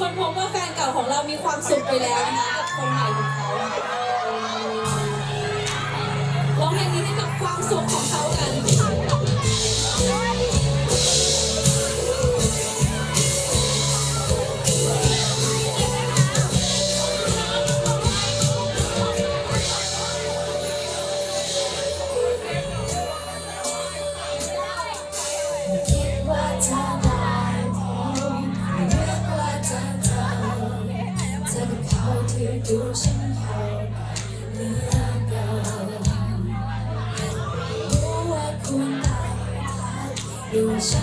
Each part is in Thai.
คนพบว่าแฟนเก่าของเรามีความสุขไปแล้วนะคกับคนใหม่ you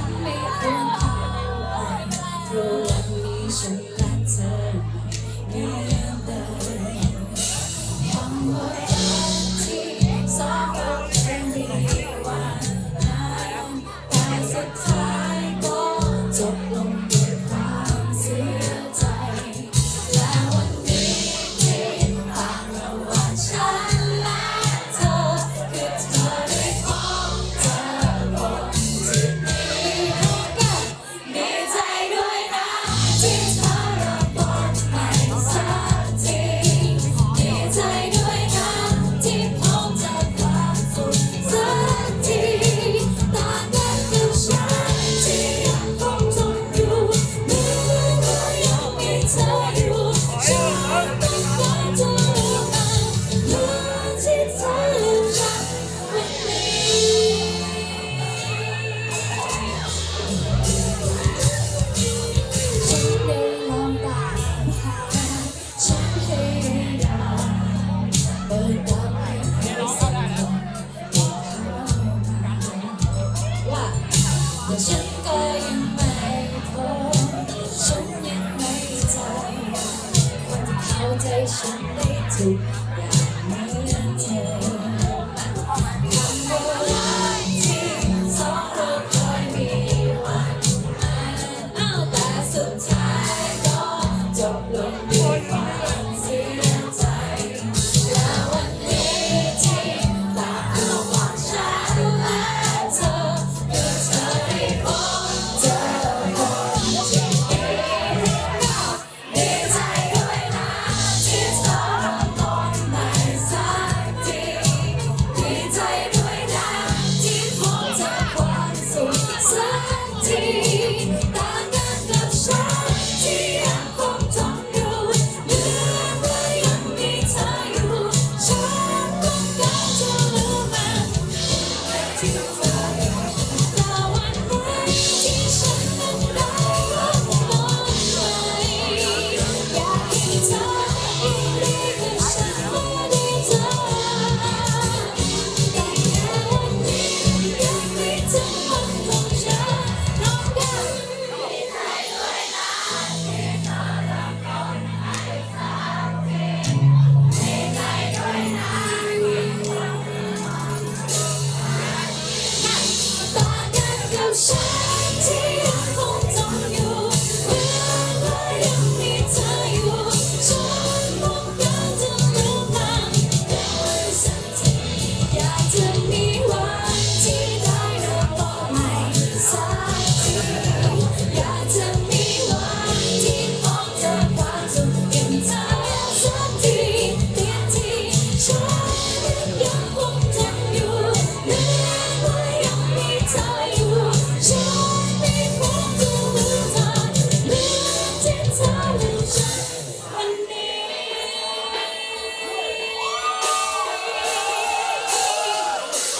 Sing temptation lead to